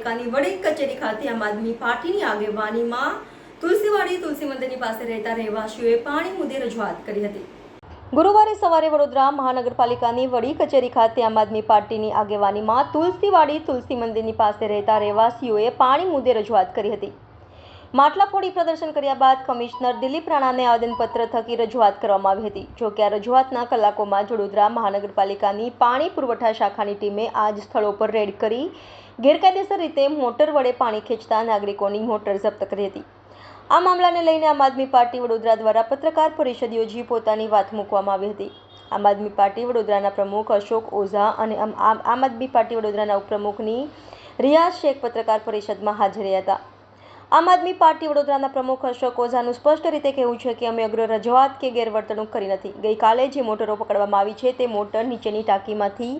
નગરપાલિકાની વડી કચેરી ખાતે આમ આદમી પાર્ટીની આગેવાનીમાં તુલસીવાડી તુલસી મંદિરની પાસે રહેતા રહેવાસીઓએ પાણી મુદ્દે રજૂઆત કરી હતી. ગુરુવારે સવારે વડોદરા મહાનગરપાલિકાની વડી કચેરી ખાતે આમ આદમી પાર્ટીની આગેવાનીમાં તુલસીવાડી તુલસી મંદિરની પાસે રહેતા રહેવાસીઓએ પાણી મુદ્દે રજૂઆત કરી હતી. માટલા ફોડી પ્રદર્શન કર્યા બાદ કમિશનર દિલીપ રાણાને આવેદનપત્ર થકી રજૂઆત કરવામાં આવી હતી. જો કે આ રજૂઆતના કલાકોમાં વડોદરા મહાનગરપાલિકાની પાણી પુરવઠા શાખાની ટીમે આ જ સ્થળો પર રેડ કરી ગેરકાયદેસર રીતે મોટર વડે પાણી ખેંચતા નાગરિકોની મોટર જપ્ત કરી હતી. આ મામલાને લઈને આમ આદમી પાર્ટી વડોદરા દ્વારા પત્રકાર પરિષદ યોજી પોતાની વાત મૂકવામાં આવી હતી. આમ આદમી પાર્ટી વડોદરાના પ્રમુખ અશોક ઓઝા અને આમ આદમી પાર્ટી વડોદરાના ઉપપ્રમુખની રિયાઝ શેખ પત્રકાર પરિષદમાં હાજર રહ્યા હતા. આમ આદમી પાર્ટી વડોદરાના પ્રમુખ અશોક ઓઝાનું સ્પષ્ટ રીતે કહેવું છે કે અમે અગ્ર રજૂઆત કે ગેરવર્તણૂક કરી નથી. ગઈકાલે જે મોટરો પકડવામાં આવી છે તે મોટર નીચેની ટાંકીમાંથી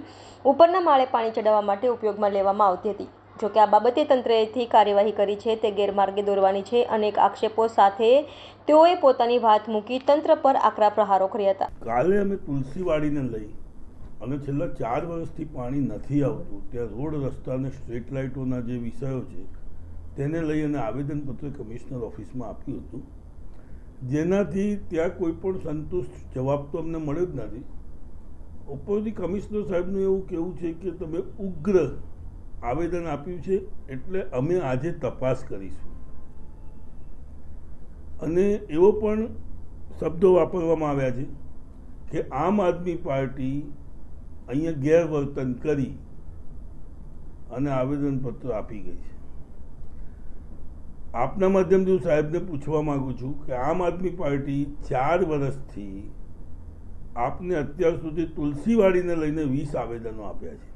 ઉપરના માળે પાણી ચડાવવા માટે ઉપયોગમાં લેવામાં આવતી હતી. જોકે આ બાબતે તંત્રએથી કાર્યવાહી કરી છે તે ગેરમાર્ગે દોરવાની છે. અનેક આક્ષેપો સાથે તેઓએ પોતાની વાત મૂકી તંત્ર પર આકરા પ્રહારો કર્યા હતા. કાલે અમે તુલસીવાડીને લઈ અને છેલ્લા ચાર વર્ષથી પાણી નથી આવતું. ત્યાં રોડ રસ્તા અને સ્ટ્રીટ લાઇટોના જે વિષયો છે તેને લઈ અને આવેદનપત્ર કમિશનર ઓફિસમાં આપ્યું હતું. જેનાથી ત્યાં કોઈ પણ સંતુષ્ટ જવાબ તો અમને મળ્યો જ નથી. ઉપરથી કમિશનર સાહેબનું એવું કહેવું છે કે તમે ઉગ્ર આવેદન આપ્યું છે એટલે અમે આજે તપાસ કરીશું. અને એવો પણ શબ્દો વાપરવામાં આવ્યા છે કે આમ આદમી પાર્ટી અહીંયા ગેરવર્તન કરી અને આવેદનપત્ર આપી ગઈ છે. આપના માધ્યમથી હું સાહેબને પૂછવા માંગુ છું કે આમ આદમી પાર્ટી ચાર વર્ષથી આપને અત્યાર સુધી તુલસીવાડીને લઈને વીસ આવેદનો આપ્યા છે.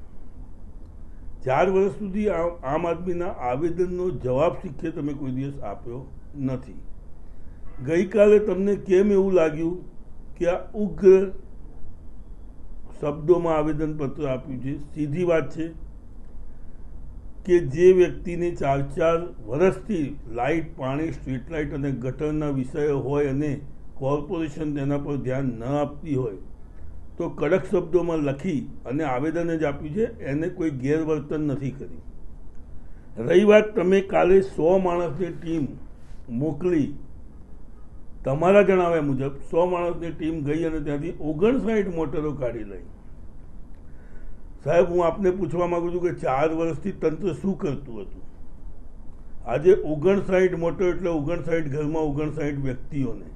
ચાર વર્ષ સુધી આમ આદમીના આવેદનનો જવાબ શીખે તમે કોઈ દિવસ આપ્યો નથી. ગઈકાલે તમને કેમ એવું લાગ્યું કે આ ઉગ્ર શબ્દોમાં આવેદનપત્ર આપ્યું છે? સીધી વાત છે. કે જે વ્યક્તિને ચાર ચાર વર્ષથી લાઇટ, પાણી, સ્ટ્રીટ લાઇટ અને ગટરના વિષયો હોય અને કોર્પોરેશન તેના પર ધ્યાન ન આપતી હોય, તો કડક શબ્દોમાં લખી અને આવેદન જ આપ્યું છે, એને કોઈ ગેરવર્તન નથી કરી. રહી વાત, તમે કાલે સો માણસની ટીમ મોકલી, તમારા જણાવ્યા મુજબ સો માણસની ટીમ ગઈ અને ત્યાંથી ઓગણસાઠ મોટરો કાઢી લઈ. સાહેબ, હું આપને પૂછવા માગું છું કે ચાર વર્ષથી તંત્ર શું કરતું હતું? આજે ઓગણસાઠ મોટર એટલે ઓગણસાઠ ઘરમાં ઓગણસાઠ વ્યક્તિઓને.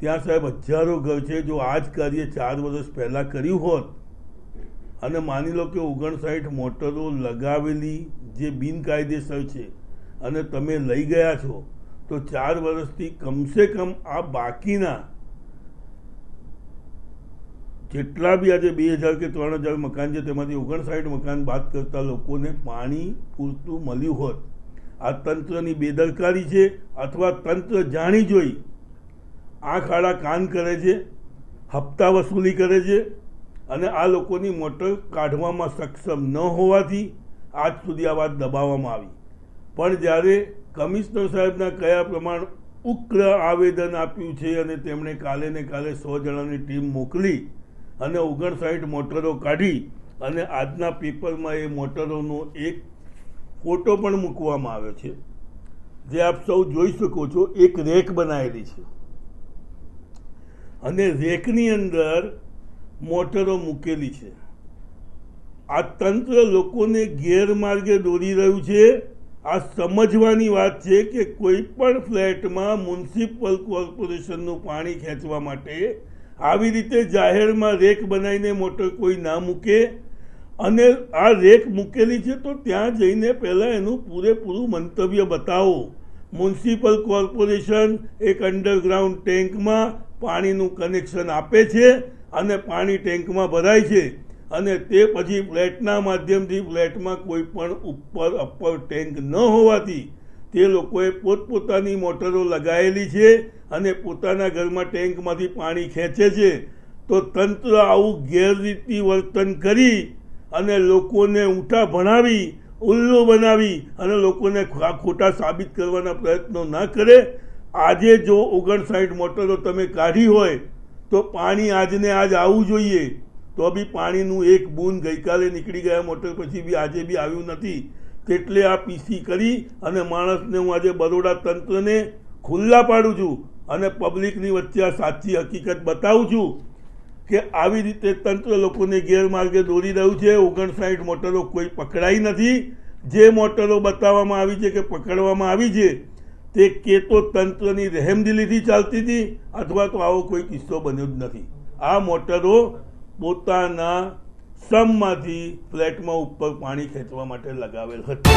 ત્યાં સાહેબ હજારો ઘર છે, જો આ જ કાર્ય ચાર વર્ષ પહેલાં કર્યું હોત, અને માની લો કે ઓગણસાઠ મોટરો લગાવેલી જે બિનકાયદેસર છે, અને તમે લઈ ગયા છો, તો ચાર વર્ષથી કમસે કમ આ બાકીના જેટલા બી આજે બે હજાર કે ત્રણ હજાર મકાન છે, તેમાંથી ઓગણસાઠ મકાન બાદ કરતા લોકોને પાણી પૂરતું મળ્યું હોત. આ તંત્રની બેદરકારી છે અથવા તંત્ર જાણી જોઈ આંખ આડા કાન કરે છે, હપ્તા વસૂલી કરે છે અને આ લોકોની મોટર કાઢવામાં સક્ષમ ન હોવાથી આજ સુધી આ વાત દબાવવામાં આવી. પણ જ્યારે કમિશનર સાહેબના કયા પ્રમાણ ઉગ્ર આવેદન આપ્યું છે અને તેમણે કાલે ને કાલે સો જણાની ટીમ મોકલી અને ઓગણસાઠ મોટરો કાઢી અને આજના પેપરમાં એ મોટરોનો એક ફોટો પણ મૂકવામાં આવ્યો છે. જે આપ સૌ જોઈ શકો છો, એક રેક બનાવેલી છે. અને રેકની અંદર મોટરો મૂકેલી છે. આ તંત્ર લોકોને ગેરમાર્ગે દોરી રહ્યું છે. આ સમજવાની વાત છે કે કોઈ પણ ફ્લેટમાં મ્યુનિસિપલ કોર્પોરેશનનું પાણી ખેંચવા માટે આવી રીતે જાહેરમાં રેક બનાવીને મોટર કોઈ ના મૂકે અને આ રેક મૂકેલી છે તો ત્યાં જઈને પહેલાં એનું પૂરેપૂરું મંતવ્ય બતાવો. મ્યુનિસિપલ કોર્પોરેશન એક અંડરગ્રાઉન્ડ ટેન્કમાં પાણીનું કનેક્શન આપે છે અને પાણી ટેન્કમાં ભરાય છે અને તે પછી ફ્લેટના માધ્યમથી ફ્લેટમાં કોઈ પણ ઉપર અપર ટેન્ક ન હોવાથી તે લોકોએ પોતપોતાની મોટરો લગાવેલી છે અને પોતાના ઘરમાં ટેન્કમાંથી પાણી ખેંચે છે, તો તંત્ર આવું ગેરરીતિ વર્તન કરી અને લોકોને ઊંટા ભણાવી, ઉલ્લુ બનાવી અને લોકોને ખોટા સાબિત કરવાના પ્રયત્નો ના કરે. આજે જો ઓગણસાઠ મોટરો તમે કાઢી હોય, તો પાણી આજને આજ આવવું જોઈએ. તો બી પાણીનું એક બૂંદ ગઈકાલે નીકળી ગયા મોટર પછી બી આજે બી આવ્યું નથી. તેટલે આ પીસી કરી અને માણસને હું આજે બરોડા તંત્રને ખુલ્લા પાડું છું. અને પબ્લિકની વચ્ચે આ સાચી હકીકત બતાવું છું કે આવી રીતે તંત્ર લોકોને ગેરમાર્ગે દોરી રહ્યું છે. ઓગણસાઠ મોટરો કોઈ પકડાઈ નથી. જે મોટરો બતાવવામાં આવી છે કે પકડવામાં આવી છે, તે કે તો તંત્રની રહેમદિલીથી ચાલતી હતી અથવા તો આવો કોઈ કિસ્સો બન્યો જ નથી. આ મોટરો પોતાના સમમાંથી ફ્લેટમાં ઉપર પાણી ખેંચવા માટે લગાવેલ હતી.